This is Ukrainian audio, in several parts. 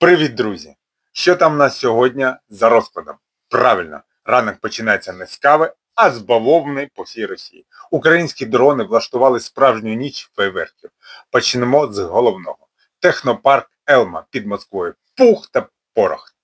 Привіт, друзі! Що там у нас сьогодні за розкладом? Правильно, ранок починається не з кави, а з бавовни по всій Росії. Українські дрони влаштували справжню ніч фейверків. Почнемо з головного. Технопарк Елма під Москвою. Пух та порох.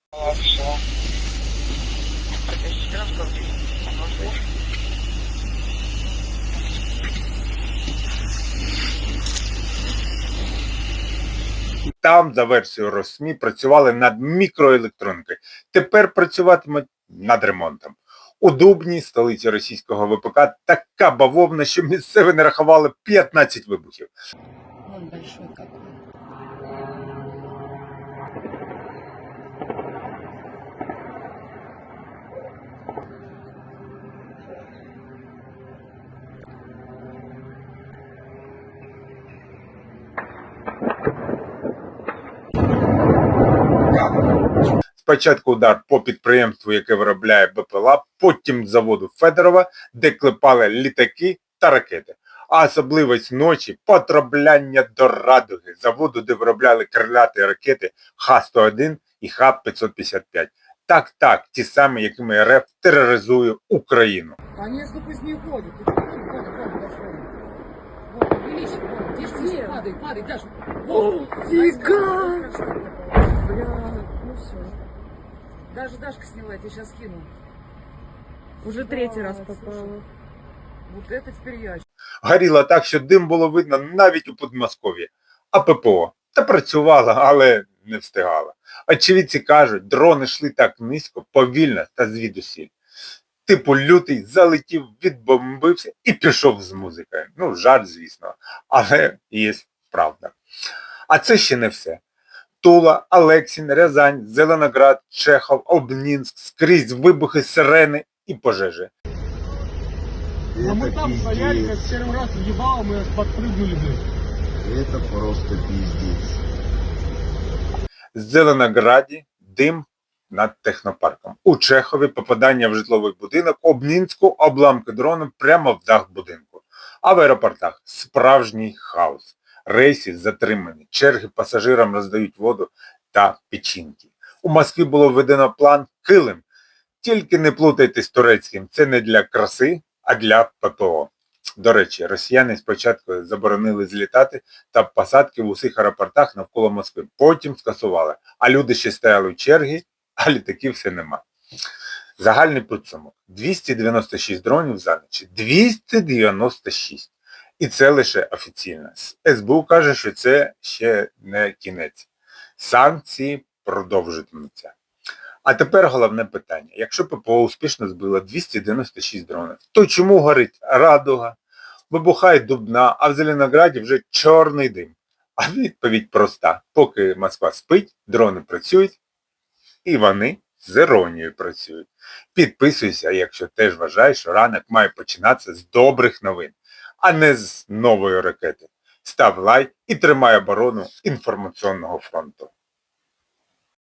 Там, за версією Росмі, працювали над мікроелектроникою. Тепер працюватимуть над ремонтом. У Дубні, столиці російського ВПК, така бавовна, що місцеві не рахували 15 вибухів. Вон большой какой. Спочатку удар по підприємству, яке виробляє БПЛА, потім з заводу Федорова, де клепали літаки та ракети. А особливість ночі потрапляння до Радуги, заводу, де виробляли крилаті ракети Х-101 і Х-555. Так, так, ті самі, якими РФ тероризує Україну. Конечно, пусть не уходит. Вот, увеличь, тише, падай, падай, Даша. Вот, фига! Бля, ну все. Даже Дашка сняла, я тебе сейчас скину. Уже третий раз попала. Вот это теперь я. Горіло так, що дим було видно навіть у Подмосков'ї. А ППО та працювала, але не встигала. Очевидці кажуть, дрони йшли так низько, повільно та звідусіль. Типу лютий залетів, відбомбився і пішов з музикою. Ну, жарт, звісно, але є правда. А це ще не все. Тула, Алексін, Рязань, Зеленоград, Чехов, Обнінськ, скрізь вибухи, сирени і пожежі. А мы там стояли, как первый раз въебало, мы аж подпрыгнули, блядь. Это просто пиздец. В Зеленограді дим над технопарком. У Чехові попадання в житловий будинок, Обнінську обламки дрону прямо в дах будинку. А в аеропортах справжній хаос. Рейси затримані, черги пасажирам роздають воду та печінки. У Москві було введено план килим. Тільки не плутайте з турецьким, це не для краси, а для ППО. До речі, росіяни спочатку заборонили злітати та посадки в усіх аеропортах навколо Москви. Потім скасували. А люди ще стояли в черги, а літаків все нема. Загальний підсумок. 296 дронів за ніч. 296. І це лише офіційно. СБУ каже, що це ще не кінець. Санкції продовжуватимуться. А тепер головне питання. Якщо ППО успішно збило 296 дронів, то чому горить Радуга, вибухає Дубна, а в Зеленограді вже чорний дим? А відповідь проста. Поки Москва спить, дрони працюють, і вони з іронією працюють. Підписуйся, якщо теж вважаєш, що ранок має починатися з добрих новин, а не з нової ракети. Став лайк і тримай оборону інформаційного фронту.